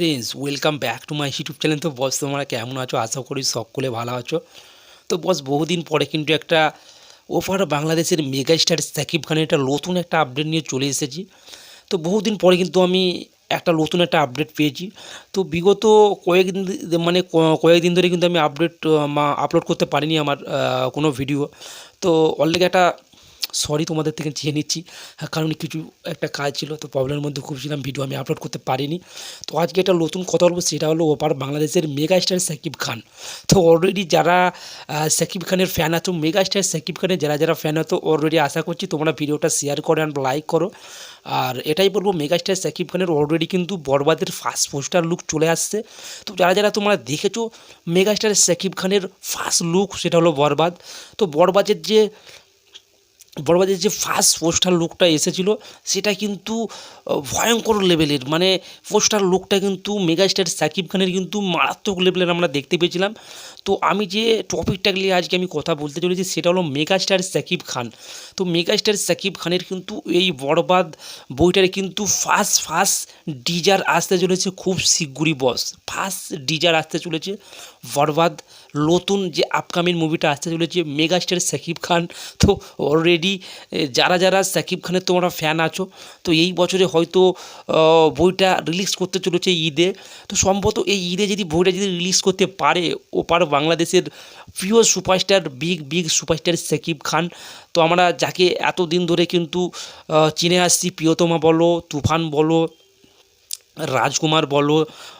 Friends welcome back to my YouTube channel তো boss তোমরা কেমন আছো? আশা করি সকলে ভালো আছো। তো বস বহুদিন পরে কিন্তু একটা ওপার বাংলাদেশের মেগা স্টার সাকিব খানের একটা নতুন একটা আপডেট নিয়ে চলে এসেছি। তো বহুদিন পরে কিন্তু আমি একটা নতুন একটা আপডেট পেয়েছি। তো বিগত কয়েকদিন মানে কয়েকদিন ধরে কিন্তু আমি আপডেট আপলোড করতে পারিনি আমার কোনো ভিডিও তো অলরেডি একটা সরি তোমাদের থেকে চেয়ে নিচ্ছি। হ্যাঁ, কারণ কিছু একটা কাজ ছিল তো প্রবলেমের মধ্যে খুব ছিলাম ভিডিও আমি আপলোড করতে পারিনি। তো আজকে একটা নতুন কথা বলব সেটা হলো ওপার বাংলাদেশের মেগা স্টার সাকিব খান। তো অলরেডি যারা সাকিব খানের ফ্যান আছো মেগা স্টার সাকিব খানের যারা যারা ফ্যান আছো অলরেডি আশা করছি তোমরা ভিডিওটা শেয়ার করো অ্যান্ড লাইক করো। আর এটাই বলব মেগা স্টার সাকিব খানের অলরেডি কিন্তু বরবাদের ফার্স্ট পোস্টার লুক চলে আসছে। তো যারা যারা তোমরা দেখেছ মেগা স্টার সাকিব খানের ফার্স্ট লুক সেটা হলো বরবাদ। তো বরবাদের যে বড়বাজার যে ফার্স্ট পোস্টার লুকটা এসেছিল, সেটা কিন্তু ভয়ঙ্কর লেভেলের মানে পোস্টার লুকটা কিন্তু মেগাস্টার সাকিব খানের কিন্তু মারাত্মক লেভেলের আমরা দেখতে পেয়েছিলাম। তো আমি যে টপিকটা নিয়ে আজকে আমি কথা বলতে চলেছি, সেটা হলো মেগাস্টার সাকিব খান। তো মেগাস্টার সাকিব খানের কিন্তু এই বরবাদ বইটার কিন্তু ফার্স্ট ফার্স্ট ডিজার আসতে চলেছে খুব শিগগিরই বস ফার্স্ট ডিজার আসতে চলেছে বরবাদ নতুন যে আপকামিং মুভিটা আসতে চলেছে মেগাস্টার সাকিব খান। তো অলরেডি যারা যারা সাকিব খানের তোমরা ফ্যান আছো, তো এই বছরে হয়তো বইটা রিলিজ করতে চলেছে ঈদে। তো সম্ভবত এই ঈদে যদি বইটা যদি রিলিজ করতে পারে, ওপার বাংলাদেশের প্রিয় superstar big big superstar Shakib Khan, তো আমরা যাকে এতদিন ধরে কিন্তু চিনে আসছি, প্রিয়তমা বলো, তুফান বলো রাজকুমার বলো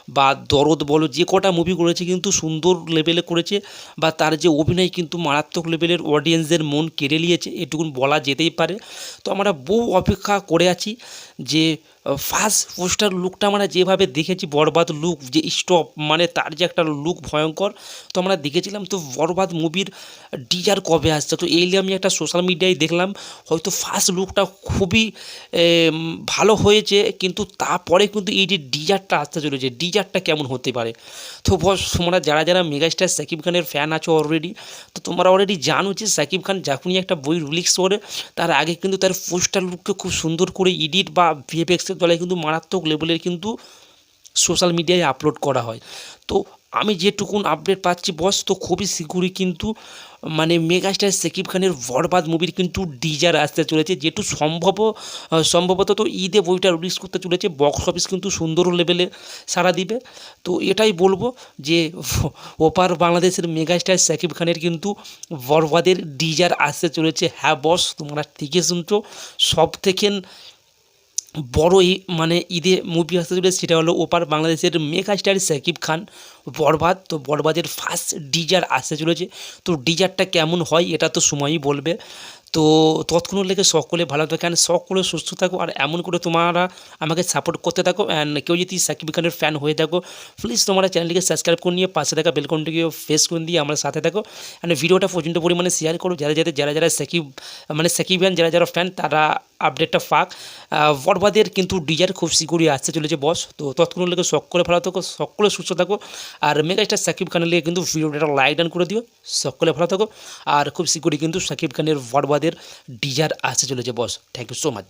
বা দরদ বলো, যে কটা মুভি করেছে কিন্তু সুন্দর লেভেলে করেছে বা তার যে অভিনয় কিন্তু মারাত্মক লেভেলের অডিয়েন্সদের মন কেড়ে নিয়েছে, এটুকুন বলা যেতেই পারে। তো আমরা বহু অপেক্ষা করে আছি যে ফার্স্ট পোস্টার লুকটা আমরা যেভাবে দেখেছি, বরবাদ লুক যে স্টপ মানে তার যে একটা লুক ভয়ঙ্কর, তো আমরা দেখেছিলাম তো বরবাদ মুভির ডিজার কবে আসছে। তো এই আমি একটা সোশ্যাল মিডিয়ায় দেখলাম, হয়তো ফার্স্ট লুকটা খুবই ভালো হয়েছে, কিন্তু তারপরে কিন্তু এই যে ডিজারটা আসতে চলেছে ডিজারটা কেমন হতে পারে? তো বস, তোমরা যারা যারা মেগাস্টার সাকিব খানের ফ্যান আছো অলরেডি তো তোমরা অলরেডি জানো যে সাকিব খান যখনই একটা বই রিলিক্স করে, তার আগে কিন্তু তার পোস্টার লুককে খুব সুন্দর করে এডিট বা ভিএফএক্সের দলে কিন্তু মারাত্মক লেভেলের কিন্তু সোশ্যাল মিডিয়ায় আপলোড করা হয়। তো আমি যেটুকুন আপডেট পাচ্ছি বস তো খুবই শীঘ্রই কিন্তু মানে মেগাস্টার সাকিব খানের বরবাদ মুভির কিন্তু ডিজার আসতে চলেছে, যেটু সম্ভব সম্ভবত তো ঈদে বইটা রিলিজ করতে চলেছে বক্স অফিস কিন্তু সুন্দর লেভেলে সারা দিবে। তো এটাই বলব যে, ওপার বাংলাদেশের মেগাস্টার সাকিব খানের কিন্তু বরবাদের ডিজার আসতে চলেছে। হ্যাঁ বস তোমরা ঠিকই শুনছো। সব থেকে বড় মানে ঈদে মুভি আসতে চলেছে, সেটা হলো ওপার বাংলাদেশের মেগা স্টার সাকিব খান, বরবাদ। তো বরবাদের ফার্স্ট ডিজার আসতে চলেছে। তো ডিজারটা কেমন হয়, এটা তো সময়ই বলবে। তো তৎক্ষণ লেগে সকলে ভালো থাকো অ্যান্ড সকলে সুস্থ থাকো, আর এমন করে তোমরা আমাকে সাপোর্ট করতে থাকো অ্যান্ড কেউ যদি সাকিব খানের ফ্যান হয়ে থাকো প্লিজ তোমরা চ্যানেলটিকে সাবস্ক্রাইব করে নিয়ে পাশে থাকা বেলকনটিকে ফেস করে দিয়ে আমার সাথে থাকো। অ্যান্ড ভিডিওটা প্রচণ্ড পরিমাণে শেয়ার করো, যারা যারা যারা যারা সাকিব মানে সাকিবিয়ান যারা যারা ফ্যান তারা আপডেটটা ফাঁক। বরবাদের কিন্তু ডিজার খুব শীঘ্রই আসতে চলেছে বস। তো তৎক্ষণ লেগে সকলে ভালো থাকো, সকলে সুস্থ থাকো। আর মেগাস্টার সাকিব খানের লেগে কিন্তু ভিডিওটা লাইক ডান করে দিও, সকলে ভালো থাকো। আর খুব শীঘ্রই কিন্তু সাকিব খানের বরবাদের ডিজার আসতে চলেছে boss. Thank you so much